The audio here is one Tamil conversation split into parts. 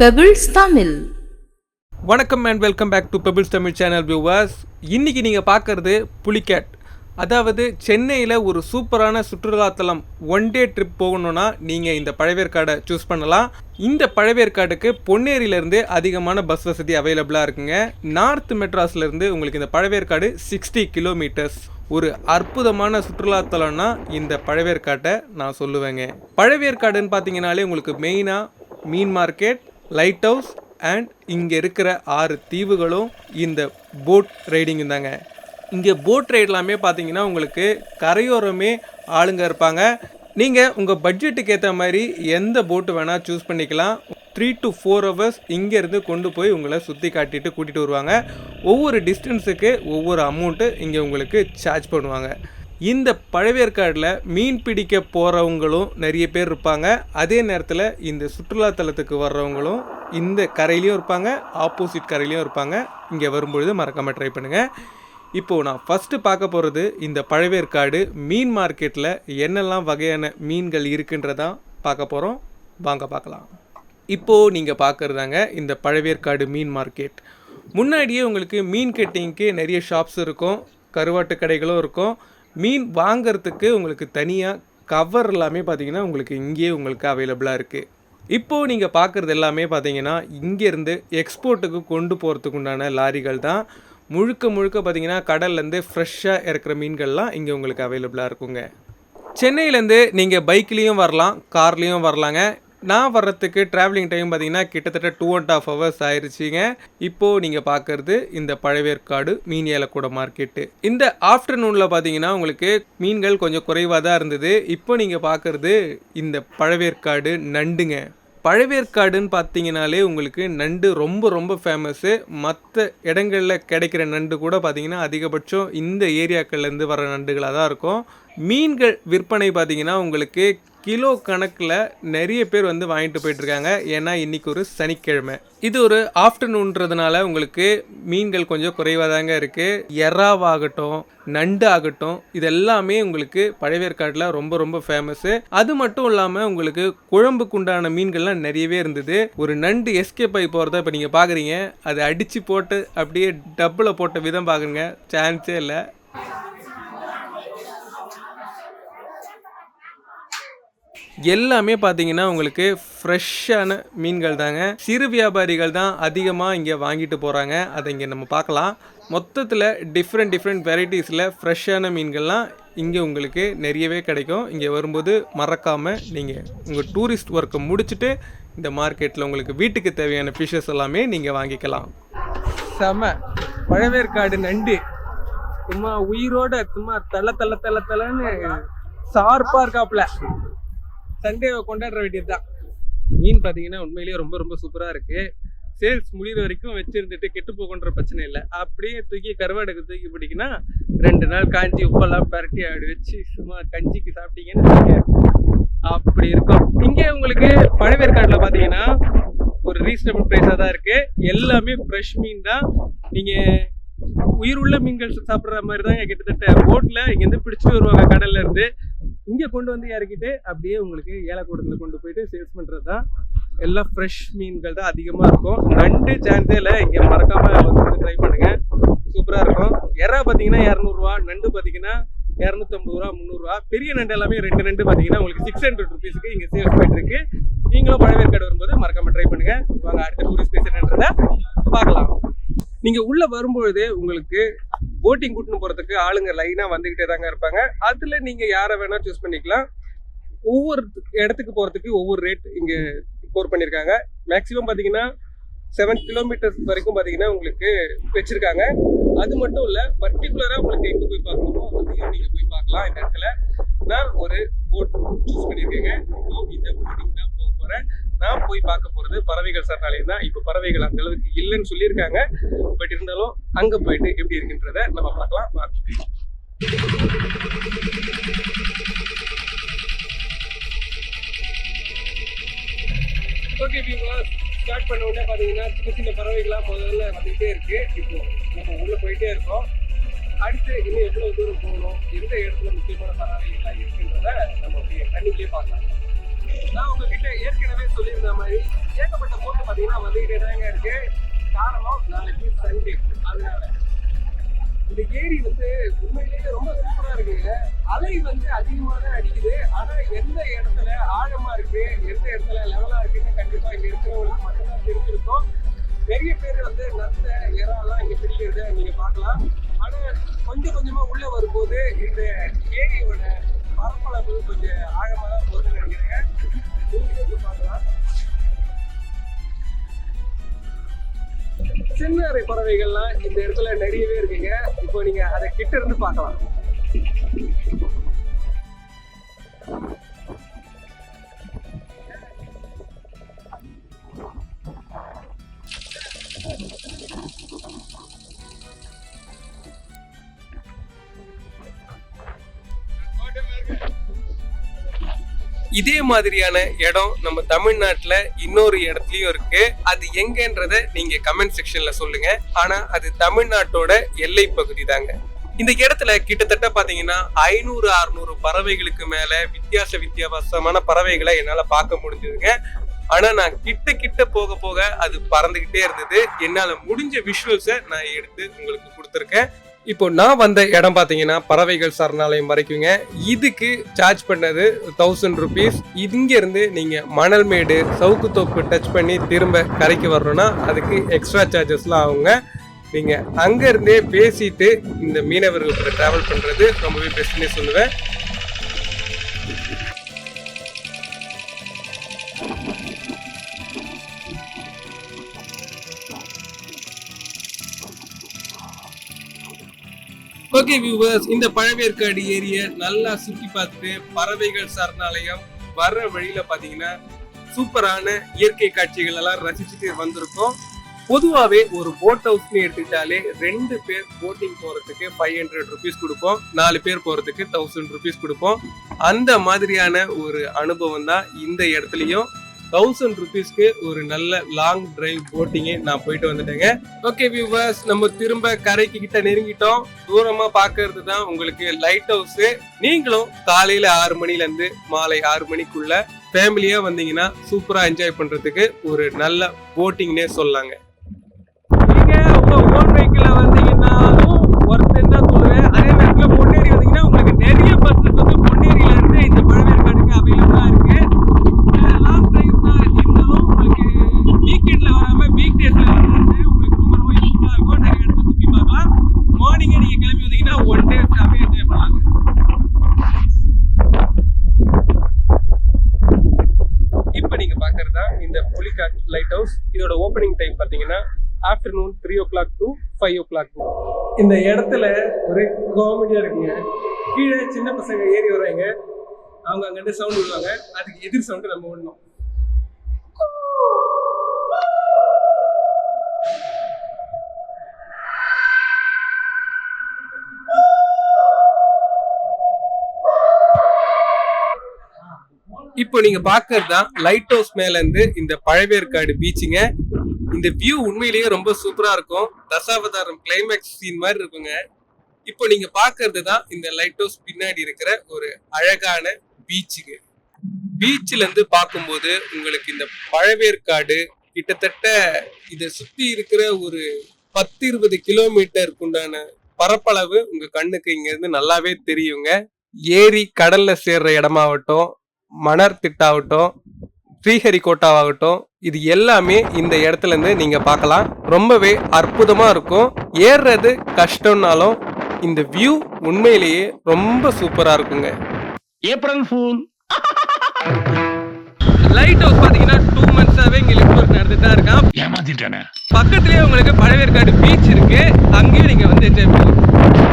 பெபிள்ஸ் தமிழ் வணக்கம் and welcome back to Pebbles Tamil channel viewers இன்றைக்கி நீங்கள் பார்க்குறது புலிகேட் அதாவது சென்னையில் ஒரு சூப்பரான சுற்றுலாத்தலம் ஒன் டே ட்ரிப் போகணுன்னா நீங்கள் இந்த பழவேற்காடை சூஸ் பண்ணலாம். இந்த பழவேற்காடுக்கு பொன்னேரியிலேருந்து அதிகமான பஸ் வசதி அவைலபிளாக இருக்குங்க. நார்த் மெட்ராஸ்லேருந்து உங்களுக்கு இந்த பழவேற்காடு சிக்ஸ்டி கிலோமீட்டர்ஸ் ஒரு அற்புதமான சுற்றுலாத்தலம்னா இந்த பழவேற்காட்டை நான் சொல்லுவேங்க. பழவேற்காடுன்னு பார்த்தீங்கன்னாலே உங்களுக்கு மெயினாக மீன் மார்க்கெட் லைட் ஹவுஸ் அண்ட் இங்கே இருக்கிற ஆறு தீவுகளும் இந்த போட் ரைடிங் தாங்க. இங்கே போட் ரைட்லாமே பார்த்தீங்கன்னா உங்களுக்கு கரையோரமே ஆளுங்க இருப்பாங்க. நீங்கள் உங்கள் பட்ஜெட்டுக்கு ஏற்ற மாதிரி எந்த போட்டு வேணால் சூஸ் பண்ணிக்கலாம். த்ரீ டு ஃபோர் ஹவர்ஸ் இங்கேருந்து கொண்டு போய் உங்களை சுற்றி காட்டிட்டு கூட்டிகிட்டு வருவாங்க. ஒவ்வொரு டிஸ்டன்ஸுக்கு ஒவ்வொரு அமௌண்ட்டு இங்கே உங்களுக்கு சார்ஜ் பண்ணுவாங்க. இந்த பழவேற்காடில் மீன் பிடிக்க போகிறவங்களும் நிறைய பேர் இருப்பாங்க. அதே நேரத்தில் இந்த சுற்றுலாத்தலத்துக்கு வர்றவங்களும் இந்த கரையிலையும் இருப்பாங்க. ஆப்போசிட் கரையிலையும் இருப்பாங்க. இங்கே வரும்பொழுது மறக்காமல் ட்ரை பண்ணுங்கள் இப்போது நான் ஃபஸ்ட்டு பார்க்க போகிறது இந்த பழவேற்காடு மீன் மார்க்கெட்டில் என்னெல்லாம் வகையான மீன்கள் இருக்குன்றதான் பார்க்க போகிறோம் வாங்க பார்க்கலாம். இப்போது நீங்கள் பார்க்குறதாங்க இந்த பழவேற்காடு மீன் மார்க்கெட். முன்னாடியே உங்களுக்கு மீன் கட்டிங்க்கு நிறைய ஷாப்ஸ் இருக்கும். கருவாட்டு கடைகளும் இருக்கும். மீன் வாங்கிறதுக்கு உங்களுக்கு தனியாக கவர் எல்லாமே பார்த்தீங்கன்னா உங்களுக்கு இங்கேயே உங்களுக்கு அவைலபிளாக இருக்குது இப்போது நீங்கள் பார்க்குறது எல்லாமே பார்த்தீங்கன்னா இங்கேருந்து எக்ஸ்போர்ட்டுக்கு கொண்டு போகிறதுக்கு உண்டான லாரிகள் தான். முழுக்க முழுக்க பார்த்தீங்கன்னா கடல்லேருந்து ஃப்ரெஷ்ஷாக இருக்கிற மீன்கள்லாம் இங்கே உங்களுக்கு அவைலபிளாக இருக்குங்க. சென்னையிலேருந்து நீங்கள் பைக்லேயும் வரலாம் கார்லேயும் வரலாங்க. நான் வர்றதுக்கு ட்ராவலிங் டைம் பார்த்தீங்கன்னா கிட்டத்தட்ட டூ அண்ட் ஆஃப் ஹவர்ஸ் ஆயிடுச்சிங்க இப்போது நீங்கள் பார்க்குறது இந்த பழவேற்காடு மீன் ஏலக்கூட மார்க்கெட்டு இந்த ஆஃப்டர்நூனில் பார்த்தீங்கன்னா உங்களுக்கு மீன்கள் கொஞ்சம் குறைவாக தான் இருந்தது. இப்போ நீங்கள் பார்க்குறது இந்த பழவேற்காடு நண்டுங்க. பழவேற்காடுன்னு பார்த்தீங்கனாலே உங்களுக்கு நண்டு ரொம்ப ரொம்ப ஃபேமஸ்ஸு மற்ற இடங்களில் கிடைக்கிற நண்டு கூட பார்த்தீங்கன்னா அதிகபட்சம் இந்த ஏரியாக்கள்லேருந்து வர நண்டுகளாக தான் இருக்கும். மீன்கள் விற்பனை பார்த்தீங்கன்னா உங்களுக்கு கிலோ கணக்கில் நிறைய பேர் வந்து வாங்கிட்டு போயிட்டுருக்காங்க. ஏன்னா இன்றைக்கி ஒரு சனிக்கிழமை. இது ஒரு ஆஃப்டர்நூன்றதுனால உங்களுக்கு மீன்கள் கொஞ்சம் குறைவாக தாங்க இருக்குது எறாவாகட்டும் நண்டு ஆகட்டும் இது எல்லாமே உங்களுக்கு பழவேற்காட்டில் ரொம்ப ரொம்ப ஃபேமஸ்ஸு அது மட்டும் இல்லாமல் உங்களுக்கு குழம்புக்கு உண்டான மீன்கள்லாம் நிறையவே இருந்தது. ஒரு நண்டு எஸ்கேப் ஆகி போகிறத இப்போ நீங்கள் பார்க்குறீங்க அதை அடித்து போட்டு அப்படியே டப்பில் போட்ட விதம் பார்க்குறீங்க சான்ஸே இல்லை. எல்லாமே பார்த்தீங்கன்னா உங்களுக்கு ஃப்ரெஷ்ஷான மீன்கள் தாங்க சிறு வியாபாரிகள் தான் அதிகமாக இங்கே வாங்கிட்டு போகிறாங்க அதை இங்கே நம்ம பார்க்கலாம். மொத்தத்தில் டிஃப்ரெண்ட் டிஃப்ரெண்ட் வெரைட்டிஸில் ஃப்ரெஷ்ஷான மீன்கள்லாம் இங்கே உங்களுக்கு நிறையவே கிடைக்கும். இங்கே வரும்போது மறக்காமல் நீங்கள் உங்கள் டூரிஸ்ட் ஒர்க்கை முடிச்சுட்டு இந்த மார்க்கெட்டில் உங்களுக்கு வீட்டுக்கு தேவையான ஃபிஷ்ஷஸ் எல்லாமே நீங்கள் வாங்கிக்கலாம். செம. பழவேற்காடு நண்டு. சும்மா உயிரோட சும்மா தலை தலை தலை தலைன்னு சார்பாக இருக்காப்புல. சண்டேவை கொண்டாடுற வேண்டியது தான் மீன் பார்த்தீங்கன்னா உண்மையிலேயே ரொம்ப ரொம்ப சூப்பராக இருக்கு. சேல்ஸ் முடிகிற வரைக்கும் வச்சுருந்துட்டு கெட்டு போகன்ற பிரச்சனை இல்லை. அப்படியே தூக்கி கருவாடுக்கு தூக்கி பிடிக்கினா ரெண்டு நாள் காஞ்சி உப்பெல்லாம் பரட்டி அப்படி வச்சு சும்மா கஞ்சிக்கு சாப்பிட்டீங்கன்னு அப்படி இருக்கும். இங்கே உங்களுக்கு பழவேற்காட்டில் பார்த்தீங்கன்னா ஒரு ரீசனபிள் ப்ரைஸாக தான் இருக்குது எல்லாமே ஃப்ரெஷ் மீன் தான். நீங்கள் உயிர் உள்ள மீன்கள் சாப்பிட்ற மாதிரி தான் கிட்டத்தட்ட போட்டில் இங்கேருந்து பிடிச்சிட்டு வருவாங்க கடல்லேருந்து இங்கே கொண்டு வந்து இறக்கிட்டு அப்படியே உங்களுக்கு ஏலக்கூடத்தில் கொண்டு போயிட்டு சேல்ஸ் பண்ணுறது தான் எல்லாம் ஃப்ரெஷ் மீன்கள் தான் அதிகமாக இருக்கும். நண்டு சான்ஸேல இங்கே மறக்காமல் வந்து ட்ரை பண்ணுங்கள் சூப்பராக இருக்கும். எறா பார்த்தீங்கன்னா இரநூறுவா நண்டு பார்த்தீங்கன்னா இரநூத்தம்பது ரூபா முந்நூறுரூவா பெரிய நண்டு எல்லாமே ரெண்டு நண்டு பார்த்தீங்கன்னா உங்களுக்கு சிக்ஸ் ஹண்ட்ரட் ருபீஸுக்கு இங்கே சேல்ஸ் போயிட்டு இருக்கு. நீங்களும் பழவேற்காடு வரும்போது மறக்காமல் ட்ரை பண்ணுங்கள் வாங்க அடுத்த டூரிஸ்ட் பிளேஸ் என்னன்றதை பார்க்கலாம். நீங்கள் உள்ளே வரும்பொழுதே உங்களுக்கு போட்டிங் கூட்டின்னு போறதுக்கு ஆளுங்க லைனா வந்துகிட்டே தாங்க இருப்பாங்க. அதுல நீங்க யாரை வேணா சூஸ் பண்ணிக்கலாம். ஒவ்வொரு இடத்துக்கு போறதுக்கு ஒவ்வொரு ரேட் இங்க கோர் பண்ணிருக்காங்க. மேக்ஸிமம் பாத்தீங்கன்னா செவன் கிலோமீட்டர்ஸ் வரைக்கும் பாத்தீங்கன்னா உங்களுக்கு வச்சிருக்காங்க. அது மட்டும் இல்ல பர்டிகுலரா உங்களுக்கு எங்க போய் பார்க்கணுமோ அதையும் நீங்க போய் பார்க்கலாம் இந்த இடத்துல. நான் ஒரு போட் சூஸ் பண்ணியிருக்கேங்க இப்போ இந்த போட்டிங் தான் போகிறேன் நான் போய் பார்க்க போகிறது பறவைகள் சரணாலயம் தான். இப்போ பறவைகள் அந்த அளவுக்கு இல்லைன்னு சொல்லியிருக்காங்க. பட் இருந்தாலும் அங்கே போயிட்டு எப்படி இருக்குன்றத நம்ம பார்க்கலாம். பார்த்து ஓகே பீங்களா ஸ்டார்ட் பண்ண உடனே பார்த்தீங்கன்னா சின்ன சின்ன பறவைகள்லாம் முதல்ல வந்துகிட்டே இருக்கு. இப்போ நம்ம உள்ளே போயிட்டே இருக்கோம். அடுத்து இன்னும் எவ்வளோ தூரம் போகணும்? எந்த இடத்துல முக்கியமான பறவைகள்லாம் இருக்குன்றத நம்ம அப்படியே கண்ணுக்குள்ளே பார்க்கலாம். நான் உங்ககிட்ட ஏற்கனவே சொல்லியிருந்த மாதிரி ஏகப்பட்ட போட்டு பார்த்தீங்கன்னா வந்துகிட்டே தாங்க இருக்கு. காரணம் நாளைக்கு சண்டே அதனால இந்த ஏரி வந்து உண்மையிலேயே ரொம்ப சூப்பரா இருக்குங்க அலை வந்து அதிகமாக தான் அடிக்குது. ஆனா எந்த இடத்துல ஆழமா இருக்கு எந்த இடத்துல லெவலா இருக்குன்னு கண்டிப்பா இங்க இருக்கிறவங்களுக்கு மட்டும்தான் தெரிஞ்சிருக்கும். நிறைய பேர் வந்து நத்த இறாலாம் இங்க பிடிக்கிறத நீங்க பார்க்கலாம். ஆனா கொஞ்சம் கொஞ்சமா உள்ள வரும்போது இந்த ஏரியோட பரப்பளவு கொஞ்சம் ஆழமாக தான் போகுதுன்னு நினைக்கிறேன் பார்க்கலாம். சின்ன அறை பறவைகள்லாம் இந்த இடத்துல நிறையவே இருக்குங்க. இப்போ நீங்க அதை கிட்ட இருந்து பார்க்கலாம். இதே மாதிரியான இடம் நம்ம தமிழ்நாட்டுல இன்னொரு இடத்துலயும் இருக்கு. அது எங்கன்றத நீங்க கமெண்ட் செக்ஷன்ல சொல்லுங்க. ஆனா அது தமிழ்நாட்டோட எல்லை பகுதி தாங்க. இந்த இடத்துல கிட்டத்தட்ட பாத்தீங்கன்னா ஐநூறு அறுநூறு பறவைகளுக்கு மேல வித்தியாச வித்தியாசமான பறவைகளை என்னால பார்க்க முடிஞ்சதுங்க. ஆனா நான் கிட்ட கிட்ட போக போக அது பறந்துகிட்டே இருந்தது. என்னால முடிஞ்ச விஷுவல்ஸை நான் எடுத்து உங்களுக்கு கொடுத்துருக்கேன். இப்போ நான் வந்த இடம் பார்த்தீங்கன்னா பறவைகள் சரணாலயம் வரைக்குங்க. இதுக்கு சார்ஜ் பண்ணது தௌசண்ட் ருபீஸ் இங்கேருந்து நீங்கள் மணல்மேடு சவுக்கு தோப்பு டச் பண்ணி திரும்ப கரைக்கு வரணும்னா அதுக்கு எக்ஸ்ட்ரா சார்ஜஸ்லாம் ஆகுங்க. நீங்கள் அங்கேருந்தே பேசிட்டு இந்த மீனவர்கள் கூட ட்ராவல் பண்ணுறது ரொம்பவே பெஸ்ட்னே சொல்லுவேன். ஓகே வியூவர்ஸ் இந்த பழவேற்காடு ஏரிய நல்லா சுற்றி பார்த்துட்டு பறவைகள் சரணாலயம் வர்ற வழியில பாத்தீங்கன்னா சூப்பரான இயற்கை காட்சிகள் எல்லாம் ரசிச்சுட்டு வந்திருக்கோம். பொதுவாகவே ஒரு போட் ஹவுஸ்னு எடுத்துக்கிட்டாலே ரெண்டு பேர் போட்டிங் போறதுக்கு ஃபைவ் ஹண்ட்ரட் ருபீஸ் கொடுப்போம். நாலு பேர் போறதுக்கு தௌசண்ட் ருபீஸ் கொடுப்போம். அந்த மாதிரியான ஒரு அனுபவம் தான் இந்த இடத்துலயும். தௌசண்ட் ருபீஸ்க்கு ஒரு நல்ல லாங் டிரைவ் போட்டிங்கே நான் போயிட்டு வந்துட்டேங்க. ஓகே வியூவர்ஸ் நம்ம திரும்ப கரைக்கு கிட்ட நெருங்கிட்டோம். தூரமா பாக்குறது தான் உங்களுக்கு லைட் ஹவுஸ் நீங்களும் காலையில ஆறு மணில இருந்து மாலை ஆறு மணிக்குள்ள ஃபேமிலியா வந்தீங்கன்னா சூப்பரா என்ஜாய் பண்றதுக்கு ஒரு நல்ல போட்டிங்னே சொல்லாங்க நீங்க உங்க ஓன் வெஹிக்கிள் வந்தீங்கன்னாலும் ஒருத்தர் தான் சொல்லுவேன் அதே நேரத்தில் பொன்னேரி வந்தீங்கன்னா உங்களுக்கு நிறைய பஸ்ஸஸ் வந்து பொன்னேரியில இருந்து இந்த பழவேற்காடுக்கு அவைலபிளா இருக்கு லாங் டிரைவ் தான் இருந்தாலும் உங்களுக்கு வீக்கெண்ட்ல வராம வீக் டேஸ்ல வர்றது உங்களுக்கு ரொம்ப ரொம்ப யூஸ்ஃபுல்லா இருக்கும் நிறைய இடத்த சுத்தி பார்க்கலாம் மார்னிங்கே நீங்க கிளம்பி வந்தீங்கன்னா ஒன் டே அப்படியே என்ஜாய் பண்ணலாங்க இப்போ நீங்க பாக்குறது தான் லைட் ஹவுஸ் இதோட ஓப்பனிங் டைம் பாத்தீங்கன்னா afternoon three o'clock to five o'clock இந்த இடத்துல ஒரே காமெடியா இருக்குங்க. கீழே சின்ன பசங்க ஏறி வர்றாங்க அவங்க அங்கிட்டு சவுண்ட் விடுவாங்க. அதுக்கு எதிர் சவுண்ட் நம்ம விடணும். இப்போ நீங்க பாக்குறது தான் லைட் ஹவுஸ் மேல இருந்து இந்த பழவேற்காடு பீச்சுங்க இந்த வியூ உண்மையிலேயே ரொம்ப சூப்பரா இருக்கும். தசாவதாரம் கிளைமேக்ஸ் சீன் மாதிரி இருக்குங்க. இப்போ நீங்க பாக்குறது தான் இந்த லைட் ஹவுஸ் பின்னாடி இருக்கிற ஒரு அழகான பீச்சுங்க பீச்சில் இருந்து பார்க்கும்போது உங்களுக்கு இந்த பழவேற்காடு கிட்டத்தட்ட இதை சுத்தி இருக்கிற ஒரு பத்து இருபது கிலோமீட்டருக்கு உண்டான பரப்பளவு உங்க கண்ணுக்கு இங்க இருந்து நல்லாவே தெரியுங்க. ஏரி கடல்ல சேர்ற இடமாவட்டும் மணர் திட்டாகட்டும் ஸ்ரீஹரிகோட்டாவாகட்டும் இது எல்லாமே இந்த இடத்துல இருந்து நீங்க பார்க்கலாம். ரொம்பவே அற்புதமா இருக்கும். ஏறுறது கஷ்டம்னாலும் இந்த வியூ உண்மையிலேயே ரொம்ப சூப்பரா இருக்குங்க. April fool. லைட் ஹவுஸ் பாத்தீங்கன்னா டூ மந்த்ஸாவே இங்க லிஃப்ட் ஒர்க் நடந்துட்டு தான் இருக்கான். ஏமாத்திட்டானே. பக்கத்துலயே உங்களுக்கு பழவேற்காடு பீச் இருக்கு. அங்கேயும் நீங்க வந்து என்ஜாய் பண்ணலாம்.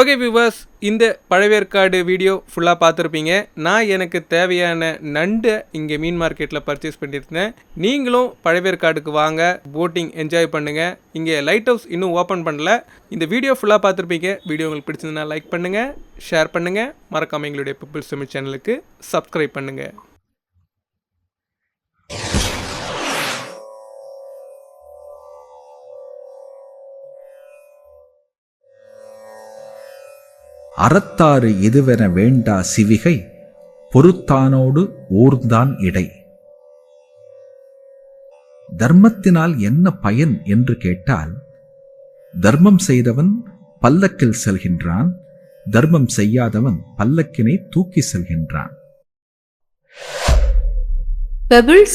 ஓகே வியூவர்ஸ் இந்த பழவேற்காடு வீடியோ ஃபுல்லாக பார்த்துருப்பீங்க. நான் எனக்கு தேவையான நண்டை இங்கே மீன் மார்க்கெட்டில் பர்ச்சேஸ் பண்ணியிருந்தேன். நீங்களும் பழவேற்காடுக்கு வாங்க போட்டிங் என்ஜாய் பண்ணுங்கள் இங்கே லைட் ஹவுஸ் இன்னும் ஓப்பன் பண்ணல. இந்த வீடியோ ஃபுல்லாக பார்த்துருப்பீங்க. வீடியோ உங்களுக்கு பிடிச்சதுன்னா லைக் பண்ணுங்கள் ஷேர் பண்ணுங்கள் மறக்காமல் எங்களுடைய பிப்பிள்ஸ் தமிழ் சேனலுக்கு சப்ஸ்கிரைப் பண்ணுங்கள் அறத்தாறு எதுவென வேண்டா சிவிகை பொறுத்தானோடு ஊர்ந்தான் இடை. தர்மத்தினால் என்ன பயன் என்று கேட்டால் தர்மம் செய்தவன் பல்லக்கில் செல்கின்றான் தர்மம் செய்யாதவன் பல்லக்கினை தூக்கி செல்கின்றான். தமிழ்